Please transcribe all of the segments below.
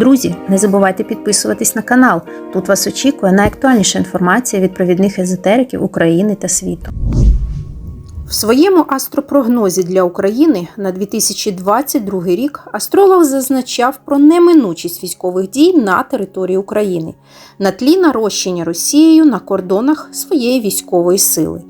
Друзі, не забувайте підписуватись на канал. Тут вас очікує найактуальніша інформація від провідних езотериків України та світу. В своєму астропрогнозі для України на 2022 рік астролог зазначав про неминучість військових дій на території України на тлі нарощення Росією на кордонах своєї військової сили.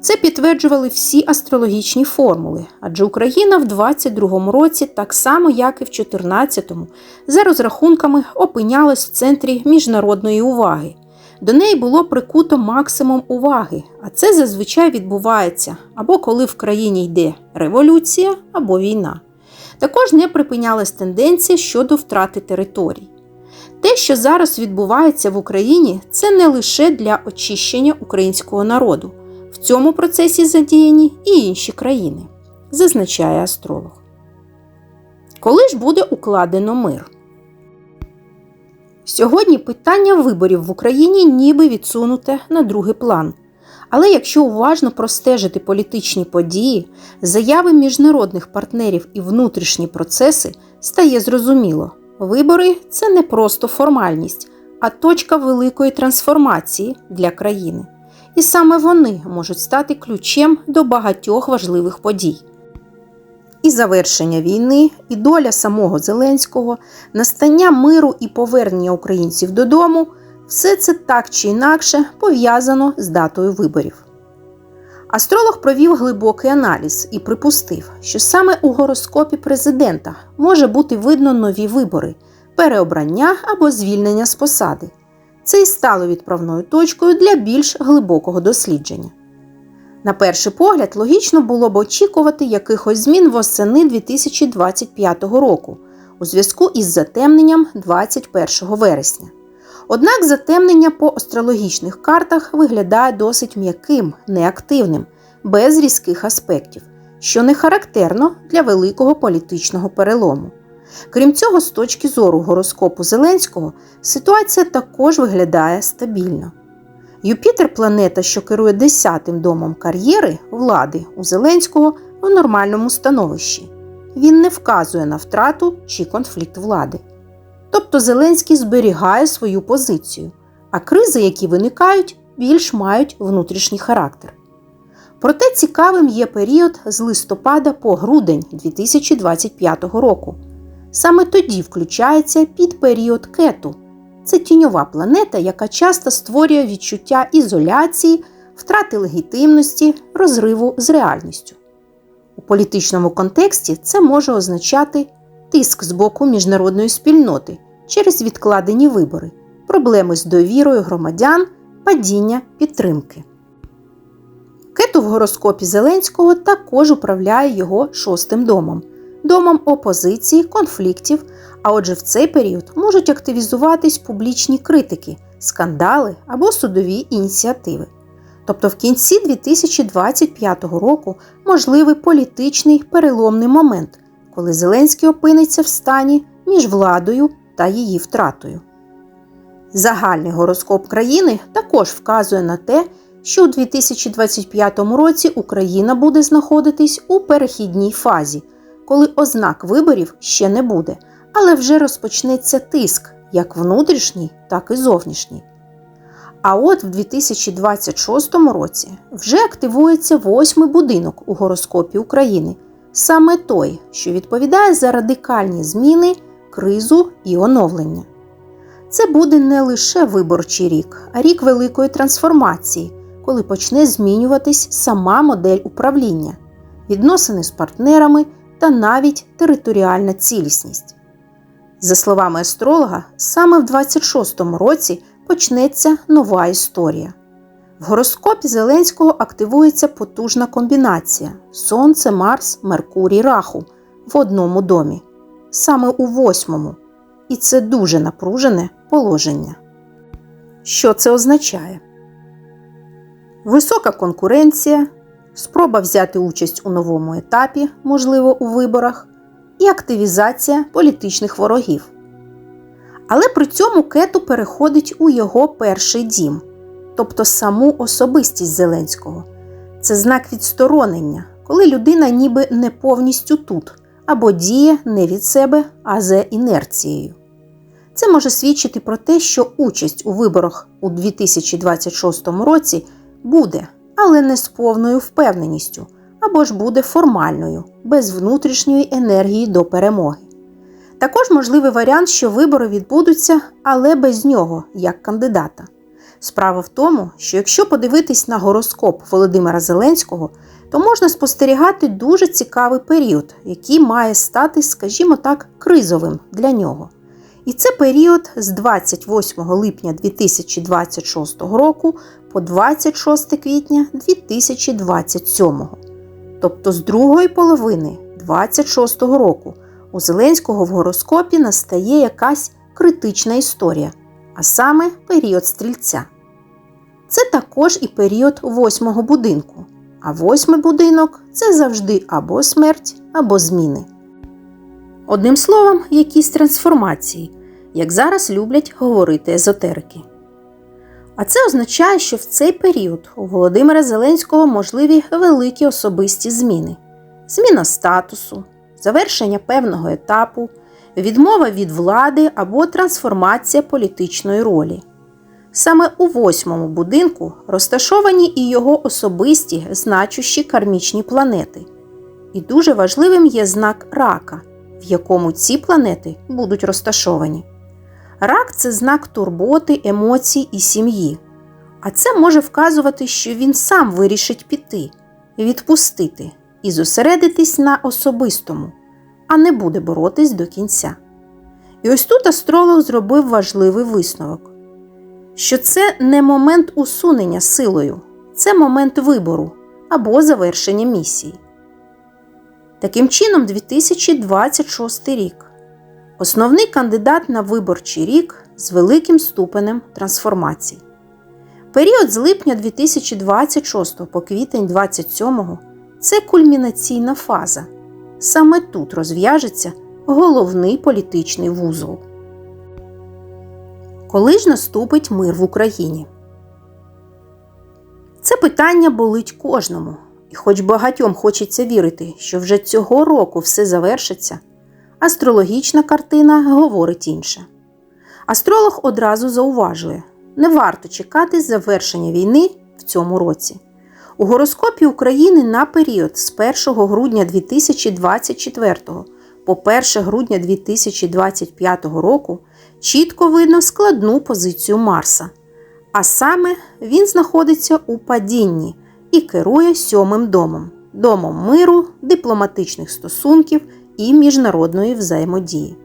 Це підтверджували всі астрологічні формули, адже Україна в 22-му році, так само як і в 14-му, за розрахунками опинялась в центрі міжнародної уваги. До неї було прикуто максимум уваги, а це зазвичай відбувається або коли в країні йде революція або війна. Також не припинялась тенденція щодо втрати територій. Те, що зараз відбувається в Україні, це не лише для очищення українського народу. Цьому процесі задіяні і інші країни, зазначає астролог. Коли ж буде укладено мир? Сьогодні питання виборів в Україні ніби відсунуте на другий план. Але якщо уважно простежити політичні події, заяви міжнародних партнерів і внутрішні процеси, стає зрозуміло, вибори це не просто формальність, а точка великої трансформації для країни. І саме вони можуть стати ключем до багатьох важливих подій. І завершення війни, і доля самого Зеленського, настання миру і повернення українців додому все це так чи інакше пов'язано з датою виборів. Астролог провів глибокий аналіз і припустив, що саме у гороскопі президента може бути видно нові вибори, переобрання або звільнення з посади. Це і стало відправною точкою для більш глибокого дослідження. На перший погляд, логічно було б очікувати якихось змін восени 2025 року у зв'язку із затемненням 21 вересня. Однак затемнення по астрологічних картах виглядає досить м'яким, неактивним, без різких аспектів, що не характерно для великого політичного перелому. Крім цього, з точки зору гороскопу Зеленського, ситуація також виглядає стабільно. Юпітер планета, що керує 10-тим домом кар'єри влади у Зеленського в нормальному становищі. Він не вказує на втрату чи конфлікт влади. Тобто Зеленський зберігає свою позицію, а кризи, які виникають, більш мають внутрішній характер. Проте цікавим є період з листопада по грудень 2025 року. Саме тоді включається під період кету. Це тіньова планета, яка часто створює відчуття ізоляції, втрати легітимності, розриву з реальністю. У політичному контексті це може означати тиск з боку міжнародної спільноти через відкладені вибори, проблеми з довірою громадян, падіння підтримки. Кету в гороскопі Зеленського також управляє його шостим домом домом опозиції, конфліктів, а отже, в цей період можуть активізуватись публічні критики, скандали або судові ініціативи. Тобто в кінці 2025 року можливий політичний переломний момент, коли Зеленський опиниться в стані між владою та її втратою. Загальний гороскоп країни також вказує на те, що у 2025 році Україна буде знаходитись у перехідній фазі коли ознак виборів ще не буде, але вже розпочнеться тиск як внутрішній, так і зовнішній. А от в 2026 році вже активується восьмий будинок у гороскопі України, саме той, що відповідає за радикальні зміни, кризу і оновлення. Це буде не лише виборчий рік, а рік великої трансформації, коли почне змінюватись сама модель управління, відносини з партнерами та навіть територіальна цілісність. За словами астролога, саме в 26-му році почнеться нова історія. В гороскопі Зеленського активується потужна комбінація Сонце, Марс, Меркурій, Раху в одному домі, саме у восьмому. І це дуже напружене положення. Що це означає? Висока конкуренція, спроба взяти участь у новому етапі, можливо, у виборах, і активізація політичних ворогів. Але при цьому кету переходить у його перший дім, тобто саму особистість Зеленського. Це знак відсторонення, коли людина ніби не повністю тут, або діє не від себе, а за інерцією. Це може свідчити про те, що участь у виборах у 2026 році буде, але не з повною впевненістю, або ж буде формальною, без внутрішньої енергії до перемоги. Також можливий варіант, що вибори відбудуться, але без нього як кандидата. Справа в тому, що якщо подивитись на гороскоп Володимира Зеленського, то можна спостерігати дуже цікавий період, який має стати, скажімо так, кризовим для нього. І це період з 28 липня 2026 року по 26 квітня 2027. Тобто з другої половини 26 року у Зеленського в гороскопі настає якась критична історія, а саме період стрільця. Це також і період восьмого будинку. А восьмий будинок це завжди або смерть, або зміни. Одним словом, якісь трансформації, як зараз люблять говорити езотерики. А це означає, що в цей період у Володимира Зеленського можливі великі особисті зміни: зміна статусу, завершення певного етапу, відмова від влади або трансформація політичної ролі. Саме у восьмому будинку розташовані і його особисті значущі кармічні планети. І дуже важливим є знак рака, в якому ці планети будуть розташовані. Рак це знак турботи, емоцій і сім'ї. А це може вказувати, що він сам вирішить піти, відпустити і зосередитись на особистому, а не буде боротись до кінця. І ось тут астролог зробив важливий висновок що це не момент усунення силою, це момент вибору або завершення місії. Таким чином, 2026 рік основний кандидат на виборчий рік з великим ступенем трансформації. Період з липня 2026 по квітень 2027 це кульмінаційна фаза. Саме тут розв'яжеться головний політичний вузол. Коли ж наступить мир в Україні? Це питання болить кожному, і хоч багатьом хочеться вірити, що вже цього року все завершиться, астрологічна картина говорить інше. Астролог одразу зауважує, не варто чекати завершення війни в цьому році. У гороскопі України на період з 1 грудня 2024 по 1 грудня 2025 року чітко видно складну позицію Марса. А саме він знаходиться у падінні і керує сьомим домом домом миру, дипломатичних стосунків і міжнародної взаємодії.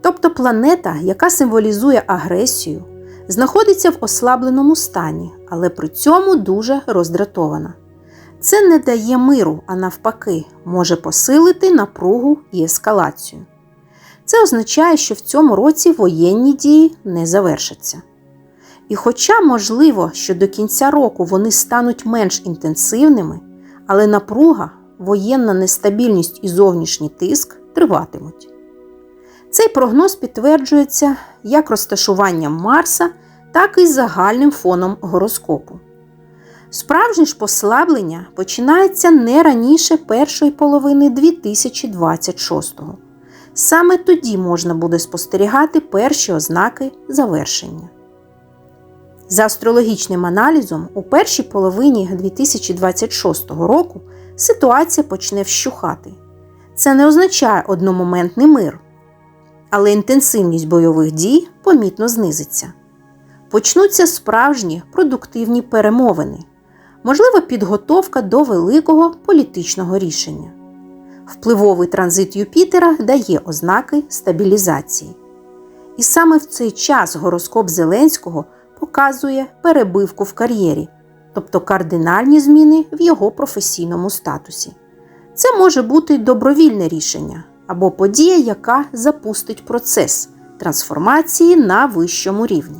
Тобто планета, яка символізує агресію, знаходиться в ослабленому стані, але при цьому дуже роздратована. Це не дає миру, а навпаки, може посилити напругу і ескалацію. Це означає, що в цьому році воєнні дії не завершаться. І хоча, можливо, що до кінця року вони стануть менш інтенсивними, але напруга, воєнна нестабільність і зовнішній тиск триватимуть. Цей прогноз підтверджується як розташуванням Марса, так і загальним фоном гороскопу. Справжнє ж послаблення починається не раніше першої половини 2026-го. Саме тоді можна буде спостерігати перші ознаки завершення. За астрологічним аналізом, у першій половині 2026 року ситуація почне вщухати. Це не означає одномоментний мир, але інтенсивність бойових дій помітно знизиться. Почнуться справжні продуктивні перемовини, можлива підготовка до великого політичного рішення. Впливовий транзит Юпітера дає ознаки стабілізації. І саме в цей час гороскоп Зеленського показує перебивку в кар'єрі, тобто кардинальні зміни в його професійному статусі. Це може бути добровільне рішення або подія, яка запустить процес трансформації на вищому рівні.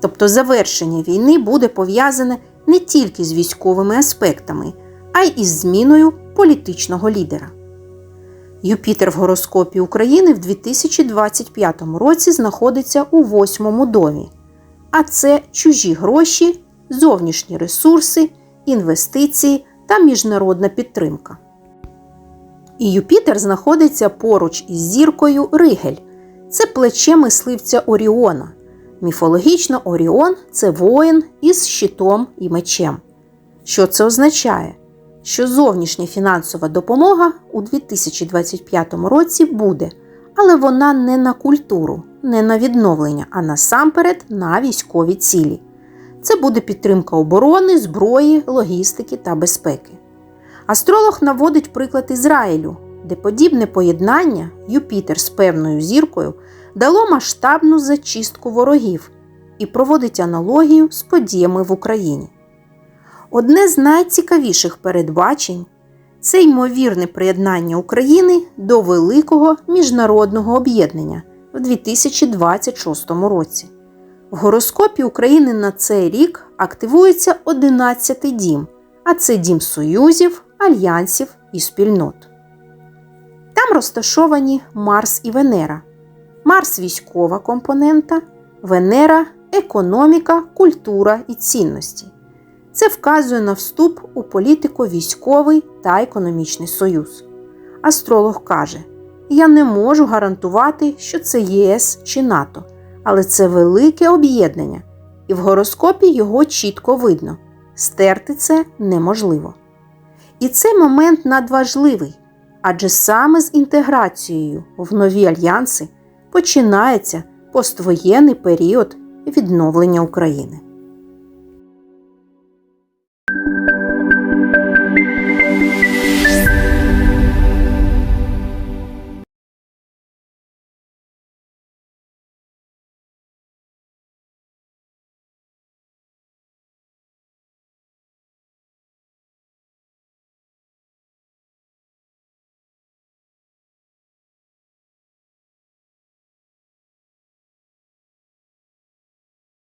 Тобто завершення війни буде пов'язане не тільки з військовими аспектами, а й із зміною політичного лідера. Юпітер в гороскопі України в 2025 році знаходиться у восьмому домі, а це чужі гроші, зовнішні ресурси, інвестиції та міжнародна підтримка. І Юпітер знаходиться поруч із зіркою Ригель. це плече мисливця Оріона. Міфологічно Оріон це воїн із щитом і мечем. Що це означає? Що зовнішня фінансова допомога у 2025 році буде, але вона не на культуру, не на відновлення, а насамперед на військові цілі. Це буде підтримка оборони, зброї, логістики та безпеки. Астролог наводить приклад Ізраїлю, де подібне поєднання Юпітер з певною зіркою дало масштабну зачистку ворогів і проводить аналогію з подіями в Україні. Одне з найцікавіших передбачень це ймовірне приєднання України до великого міжнародного об'єднання в 2026 році. В гороскопі України на цей рік активується 11-й дім, а це дім союзів, альянсів і спільнот. Там розташовані Марс і Венера. Марс військова компонента, Венера економіка, культура і цінності. Це вказує на вступ у політико-військовий та економічний союз. Астролог каже: Я не можу гарантувати, що це ЄС чи НАТО, але це велике об'єднання, і в гороскопі його чітко видно. Стерти це неможливо. І цей момент надважливий, адже саме з інтеграцією в нові альянси починається поствоєнний період відновлення України.